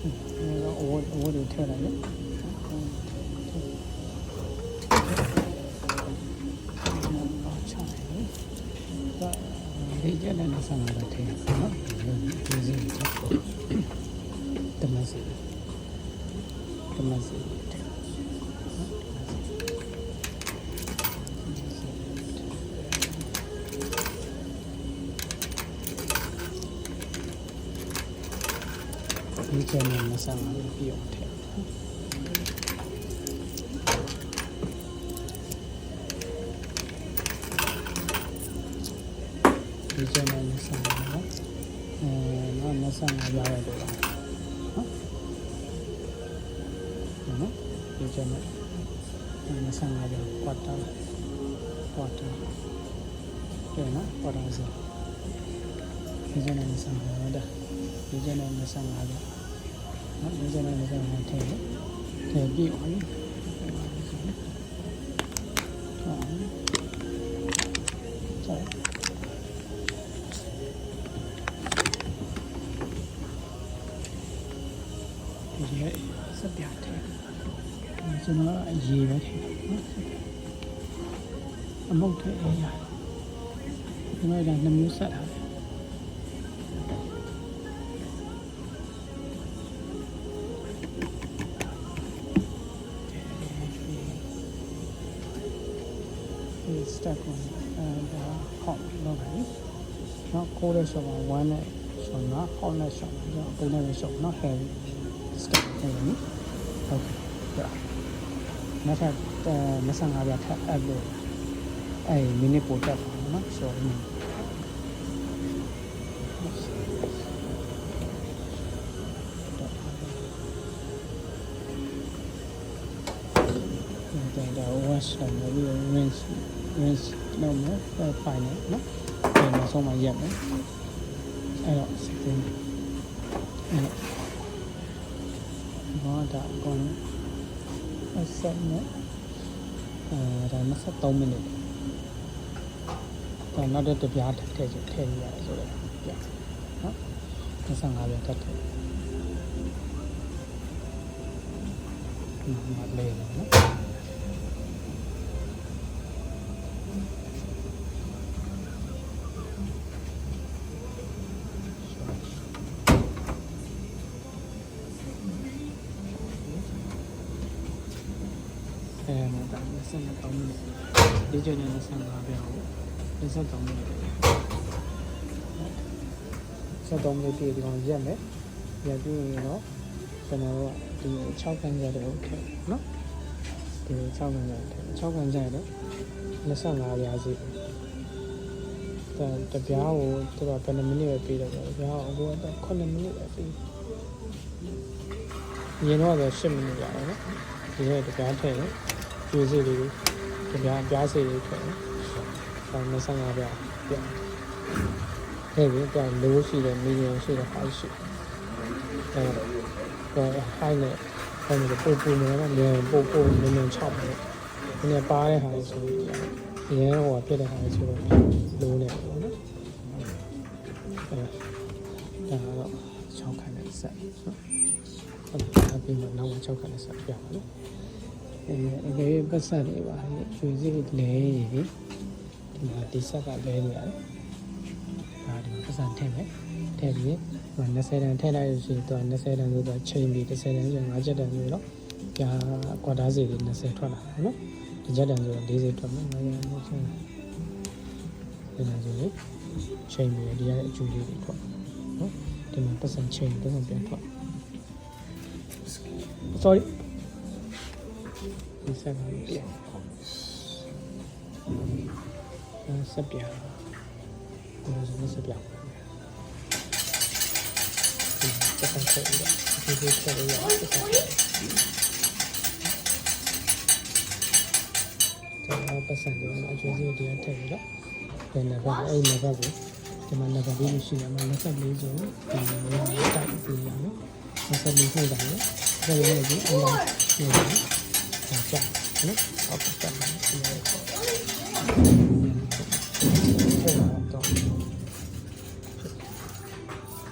တော့အဝတ်အဝတ်တွေထည့် လိုက်နော်ချလိုက်ဒါဒီကျတဲ့ဆန္ဒတော့ထည့်နော်ဒီစီချက်တမစီတမစီဒီကျတဲ့ဆ န္ဒတော့ပြည့်အောင်ထည့်ဒီကျနေမဆန်ဘူးနော်အဲနော်မဆန်ရရတော့လားနော်နော် ဒီကျနေမဆန်ရတော့ကွာတာကွာတာကဲနော်ကွာတာစီဒီကျနေမဆန်ရတော့ဒီကျနေမဆန်ရတော့နော်ဒီကျနေမဆန်ရတဲ့ထဲထဲပြီးအောင်ဟုတ်ဒီရဲ့စက်ပြတယ်ကျွန်တော်အရေးပဲထင်နော်အမုတ်ထဲအေးရဒီမှာဒါနှမျိုးဆက်ထားတယ်ဒီစတက်ကိုအဲဒါဟောက်လောက်ပါလေနော်ကိုးတဲ့ဆောမှာ1နဲ့ဆောမှာဟောက်နဲ့ဆောမှာကျွန်တော်ပုံနဲ့ဆောနော် heavy step နေပြီဟုတ်ကဲ့နောက်ထပ်25ပြထပ်အပ်လို့အဲမိနစ်ပို့တက်ပါနော်ဆိုတော့ဒါဒါ wash လုပ်ပြီး rinse rinse လုပ်မယ်ပိုင်နေနော်ဒီမှာဆုံးမရက်မယ်အဲ့တော့ setting အဲ့တော့ဘာဒါအကောင်အဆက်နဲ့အဲဒါ23မိနစ်ဒါနောက်တစ်ပြားထည့်ထည့်ထည့်ရရတယ်ဆိုတော့ပြနော်25ပြားထပ်ထည့်ဒီမှာလေးနော် အဲမှာဒါ23မိနစ်ဒီကျနေ25ပြောင်း23မိနစ်73မိနစ်ပြည့်ဒီကောင်ရက်မယ်ရက်ပြီးရင်တော့ကျွန်တော်တို့ကဒီ6ခန်းကြတဲ့ okay နော်ဒီ6ခန်းကြတဲ့6ခန်းကြတဲ့25ရာစီတတပြားကိုသူကဘယ်နှမိနစ်ပဲပြီးတော့ပြားကိုအခုက9မိနစ်ပဲပြီးရင်တော့10မိနစ်ရတယ်နော်ဒီနေ့တပြားထည့်ရင် ကျွေးစီလေးတွေတပြားပြားစီလေးထည့်ဒါ25ပြားပြားထည့်ပြီးပြန် low ရှိတယ် medium ရှိတယ် high ရှိအဲတော့ high နဲ့ဟိုမျိုးပို့ပို့နေတော့လည်းပို့ပို့နည်းနည်း6မိနစ်ဒီနေ့ပါတဲ့ဟာဆိုရင်အရင်ဟိုဖြစ်တဲ့ဟာဆိုတော့ low နဲ့ပေါ့နော်အဲဒါတော့6ခန်းနဲ့ဆက်နော်ဟုတ်ဒါပြီးမှနောက်မှ6ခန်းနဲ့ဆက်ပြပါနော် အဲအကေပတ်ဆက်တွေပါရွှေစီလဲရည်ဒီမှာဒီဆက်ကလဲနေရတယ်ဒါဒီမှာပတ်ဆက်ထည့်မယ်ထည့်ပြီး20တန်ထည့်လိုက်လို့ရှိရင်သူက20တန်ဆိုတော့ချိန်ပြီး30တန်ဆို5ချက်တန်ဆိုတော့ကြာကွာတာစီတွေ20ထွက်လာတယ်နော်ဒီချက်တန်ဆိုတော့40ထွက်မယ်9ရက်နဲ့ချိန်ဒီလိုဆိုရင်ချိန်ပြီးဒီရတဲ့အကျူလေးတွေထွက်နော်ဒီမှာပတ်ဆက်ချိန်ပတ်ဆက်ပြန်ထွက် sorry ဒီဆက်ကပြန်အဲဆက်ပြန်ဒီလိုဆိုဆက်ပြန်ဒီဆက်ဆက်ရဒီဒီဆက်ရဆက်ဆက်တော့ပတ်စံတယ်အကျိုးစီတရားထည့်ပြီးတော့ဒီနံပါတ်အဲ့နံပါတ်ကိုဒီမှာနံပါတ်လေးရှိတယ်မှာ24ဆိုဒီလိုတိုက်ပြီးရမယ်24ဆိုတယ်ဒါလည်းဒီအမှန်နေ တယ်